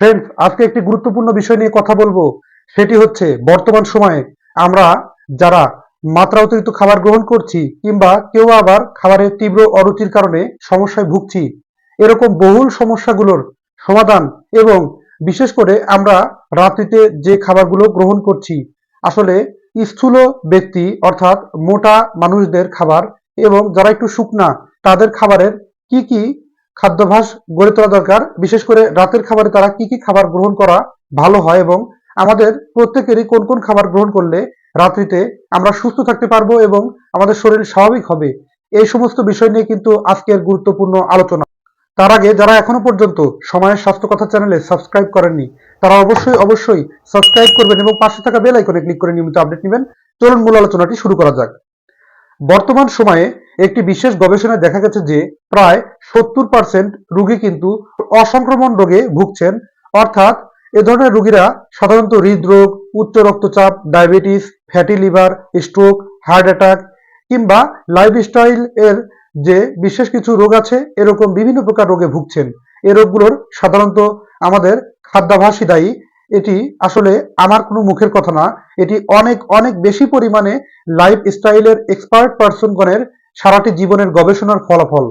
Friends আজকে একটি গুরুত্বপূর্ণ বিষয় নিয়ে কথা বলব। সেটি হচ্ছে বর্তমান সময়ে আমরা যারা মাত্রা অতিরিক্ত খাবার গ্রহণ করছি কিংবা কেউ আবার খাবারের তীব্র অরুচির কারণে সমস্যায় ভুগছি, এরকম বহুল সমস্যাগুলোর সমাধান এবং বিশেষ করে আমরা রাত্রিতে যে খাবারগুলো গ্রহণ করছি, আসলে স্থূল ব্যক্তি অর্থাৎ মোটা মানুষদের খাবার এবং যারা একটু শুকনা তাদের খাবারের কি কি খাদ্যাভ্যাস গড়ে তোলা দরকার। বিশেষ করে রাতের খাবারে তারা কি কি খাবার গ্রহণ করা ভালো হয় এবং আমাদের প্রত্যেকেরই কোন কোন খাবার গ্রহণ করলে রাত্রিতে আমরা সুস্থ থাকতে পারব এবং আমাদের শরীর স্বাভাবিক হবে, এই সমস্ত বিষয় নিয়ে কিন্তু আজকের গুরুত্বপূর্ণ আলোচনা। তার আগে যারা এখনও পর্যন্ত সময়ের স্বাস্থ্য কথা চ্যানেলে সাবস্ক্রাইব করেননি, তারা অবশ্যই অবশ্যই সাবস্ক্রাইব করবেন এবং পাশে থাকা বেল আইকনে ক্লিক করে নিয়মিত আপডেট নেবেন। চলুন মূল আলোচনাটি শুরু করা যাক। বর্তমান সময়ে একটি বিশেষ গবেষণায় দেখা গেছে যে প্রায় সত্তর পার্সেন্ট রুগী কিন্তু অসংক্রমণ রোগে ভুগছেন। অর্থাৎ এ ধরনের রোগীরা সাধারণত হৃদরোগ, উচ্চ রক্তচাপ, diabetes, fatty liver, stroke, heart attack কিংবা লাইফস্টাইল এর যে বিশেষ কিছু রোগ আছে, এরকম বিভিন্ন প্রকার রোগে ভুগছেন। এই রোগগুলোর সাধারণত আমাদের খাদ্যাভাসই দায়ী। এটি আসলে আমার কোনো মুখের কথা না। এটি অনেক অনেক বেশি পরিমাণে লাইফ স্টাইলের এক্সপার্ট পার্সনগণের সারাটি জীবনের গবেষণার ফলাফল।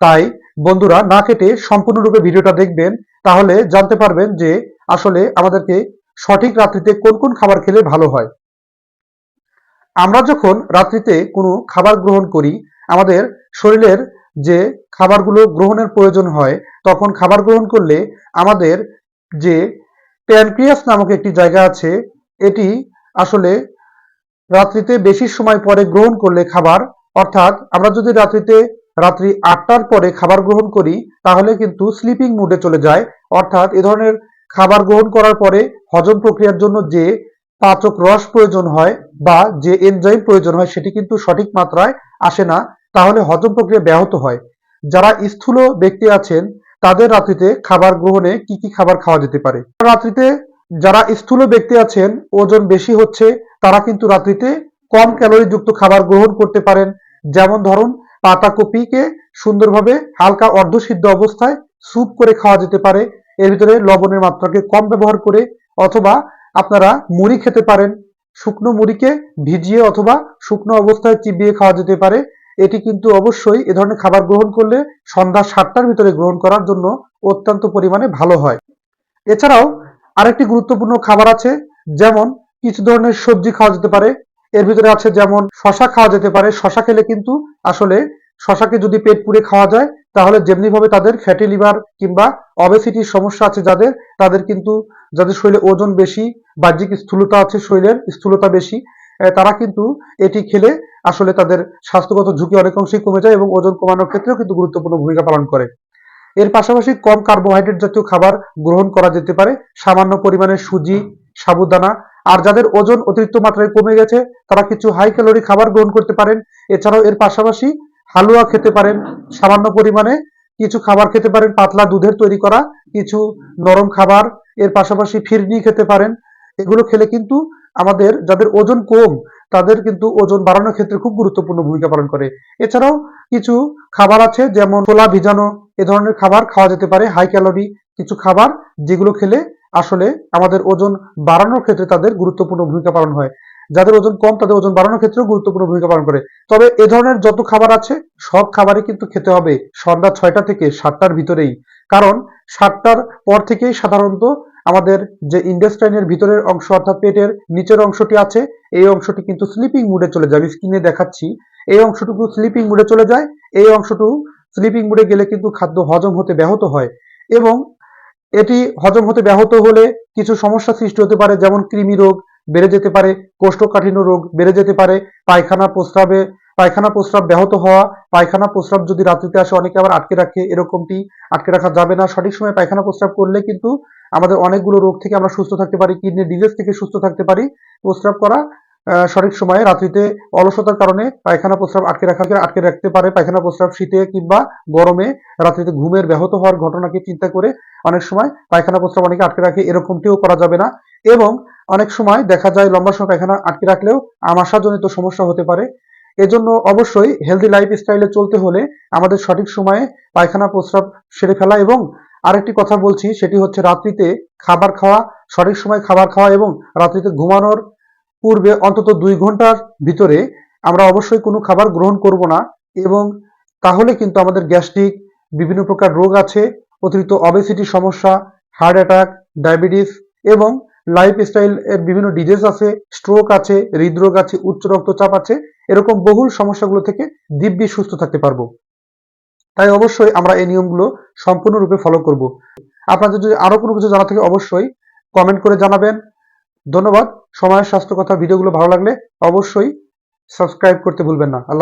তাই, বন্ধুরা, না কেটে সম্পূর্ণরূপে ভিডিওটা দেখবেন, তাহলে জানতে পারবেন যে আসলে আমাদেরকে সঠিক রাত্রিতে কোন কোন খাবার খেলে ভালো হয়। আমরা যখন রাত্রিতে কোনো খাবার গ্রহণ করি, আমাদের শরীরের যে খাবারগুলো গ্রহণের প্রয়োজন হয়, তখন খাবার গ্রহণ করলে আমাদের যে প্যানক্রিয়াস নামক একটি জায়গা আছে, এটি আসলে রাত্রিতে বেশি সময় পরে গ্রহণ করলে খাবার অর্থাৎ আমরা যদি রাত্রিতে, রাত্রি আটটার পরে খাবার গ্রহণ করি, তাহলে কিন্তু স্লিপিং মুডে চলে যায়। অর্থাৎ এ ধরনের খাবার গ্রহণ করার পরে হজম প্রক্রিয়ার জন্য যে পাচক রস প্রয়োজন হয় বা যে এনজাইম প্রয়োজন হয়, সেটি কিন্তু সঠিক মাত্রায় আসে না, তাহলে হজম প্রক্রিয়া ব্যাহত হয়। যারা স্থূল ব্যক্তি আছেন, তাদের রাত্রিতে খাবার গ্রহণে কি কি খাবার খাওয়া যেতে পারে? রাত্রিতে যারা স্থূল ব্যক্তি আছেন, ওজন বেশি হচ্ছে, তারা কিন্তু রাত্রিতে কম ক্যালোরি যুক্ত খাবার গ্রহণ করতে পারেন। যেমন ধরুন পাতাকপিকে সুন্দরভাবে হালকা অর্ধসিদ্ধ অবস্থায় স্যুপ করে খাওয়া যেতে পারে। এর ভিতরে লবণের মাত্রাকে কম ব্যবহার করে অথবা আপনারা মুড়ি খেতে পারেন। শুকনো মুড়িকে ভিজিয়ে অথবা শুকনো অবস্থায় চিবিয়ে খাওয়া যেতে পারে। এটি কিন্তু অবশ্যই এ ধরনের খাবার গ্রহণ করলে সন্ধ্যা সাতটার ভিতরে গ্রহণ করার জন্য অত্যন্ত পরিমাণে ভালো হয়। এছাড়াও আরেকটি গুরুত্বপূর্ণ খাবার আছে, যেমন কিছু ধরনের সবজি খাওয়া যেতে পারে। এর ভিতরে আছে যেমন শশা খাওয়া যেতে পারে। শশা খেলে কিন্তু আসলে শশাকে যদি পেট পুড়ে খাওয়া যায়, তাহলে যেমনিভাবে তাদের ফ্যাটি লিভার কিংবা অবেসিটির সমস্যা আছে যাদের, তাদের কিন্তু যাদের শরীরে ওজন বেশি, বাহ্যিক স্থূলতা আছে শরীরের, স্থূলতা বেশি তারা কিন্তু এটি খেলে আসলে তাদের স্বাস্থ্যগত ঝুঁকি অনেক অংশেই কমে যায় এবং ওজন কমানোর ক্ষেত্রেও কিন্তু গুরুত্বপূর্ণ ভূমিকা পালন করে। এর পাশাপাশি কম কার্বোহাইড্রেট জাতীয় খাবার গ্রহণ করা যেতে পারে। সামান্য পরিমাণে সুজি, সাবুদানা আর যাদের ওজন অতিরিক্ত মাত্রায় কমে গেছে, তারা কিছু হাই ক্যালোরি খাবার গ্রহণ করতে পারেন। এছাড়াও এর পাশাপাশি হালুয়া খেতে পারেন। সামান্য পরিমাণে কিছু খাবার খেতে পারেন। পাতলা দুধের তৈরি করা কিছু নরম খাবার। এর পাশাপাশি ফিরনি খেতে পারেন। এগুলো খেলে কিন্তু আমাদের যাদের ওজন কম, তাদের কিন্তু ওজন বাড়ানোর ক্ষেত্রে খুব গুরুত্বপূর্ণ ভূমিকা পালন করে। এছাড়াও কিছু খাবার আছে, যেমন ছোলা ভিজানো, এ ধরনের খাবার খাওয়া যেতে পারে। হাই ক্যালোরি কিছু খাবার, যেগুলো খেলে আসলে আমাদের ওজন বাড়ানোর ক্ষেত্রে তাদের গুরুত্বপূর্ণ ভূমিকা পালন হয়। যাদের ওজন কম, তাদের ওজন বাড়ানোর ক্ষেত্রেও গুরুত্বপূর্ণ ভূমিকা পালন করে। তবে এ ধরনের যত খাবার আছে, সব খাবারই কিন্তু খেতে হবে সন্ধ্যা ছয়টা থেকে সাতটার ভিতরেই। কারণ সাতটার পর থেকেই সাধারণত আমাদের যে ইন্ডাস্ট্রাইনের ভিতরের অংশ অর্থাৎ পেটের নিচের অংশটি আছে, এই অংশটি কিন্তু স্লিপিং মুডে চলে যায়। আমি স্ক্রিনে দেখাচ্ছি। এই অংশটুকু স্লিপিং মুডে চলে যায়। এই অংশটুকু স্লিপিং মুডে গেলে কিন্তু খাদ্য হজম হতে ব্যাহত হয়। এবং এটি হজম হতে ব্যাহত হলে কিছু সমস্যা সৃষ্টি হতে পারে, যেমন কৃমি রোগ বেড়ে যেতে পারে, কোষ্ঠকাঠিন্য রোগ বেড়ে যেতে পারে, পায়খানা প্রস্রাবে, পায়খানা প্রস্রাব ব্যাহত হওয়া, পায়খানা প্রস্রাব যদি রাত্রিতে আসে অনেকে আবার আটকে রাখে, এরকমটি আটকে রাখা যাবে না। সঠিক সময় পায়খানা প্রস্রাব করলে কিন্তু আমাদের অনেকগুলো রোগ থেকে আমরা সুস্থ থাকতে পারি কিডনি ডিজিজ থেকে সুস্থ থাকতে পারি। প্রস্রাব করা সঠিক সময়ে রাত্রিতে অলসতার কারণে পায়খানা প্রস্রাব আটকে রাখা আটকে রাখতে পারে। পায়খানা প্রস্রাব শীতে কিংবা গরমে রাত্রিতে ঘুমের ব্যাহত হওয়ার ঘটনাকে চিন্তা করে অনেক সময় পায়খানা প্রস্রাব অনেকে আটকে রাখে, এরকমটিও করা যাবে না। এবং অনেক সময় দেখা যায় লম্বা সময় পায়খানা আটকে রাখলেও আমাশাজনিত সমস্যা হতে পারে। এজন্য অবশ্যই হেলদি লাইফ স্টাইলে চলতে হলে আমাদের সঠিক সময়ে পায়খানা প্রস্রাব সেরে ফেলা এবং আরেকটি কথা বলছি, সেটি হচ্ছে রাত্রিতে খাবার খাওয়া, সঠিক সময় খাবার খাওয়া এবং রাত্রিতে ঘুমানোর পূর্বে অন্তত দুই ঘণ্টার ভিতরে আমরা অবশ্যই কোনো খাবার গ্রহণ করব না এবং তাহলে কিন্তু আমাদের গ্যাস্ট্রিক, বিভিন্ন প্রকার রোগ আছে, অতিরিক্ত অবেসিটি সমস্যা হার্ট অ্যাটাক ডায়াবেটিস এবং লাইফস্টাইল এর বিভিন্ন ডিজিজ আছে স্ট্রোক আছে, হৃদরোগ আছে, উচ্চ রক্তচাপ আছে, এরকম বহুল সমস্যাগুলো থেকে দিব্যি সুস্থ থাকতে পারব। তাই অবশ্যই আমরা এই নিয়মগুলো সম্পূর্ণরূপে ফলো করব। আপনাদের যদি আরও কোনো কিছু জানা থাকে অবশ্যই কমেন্ট করে জানাবেন। ধন্যবাদ। সময়ের স্বাস্থ্য কথা ভিডিওগুলো ভালো লাগলে অবশ্যই সাবস্ক্রাইব করতে ভুলবেন না। আল্লাহ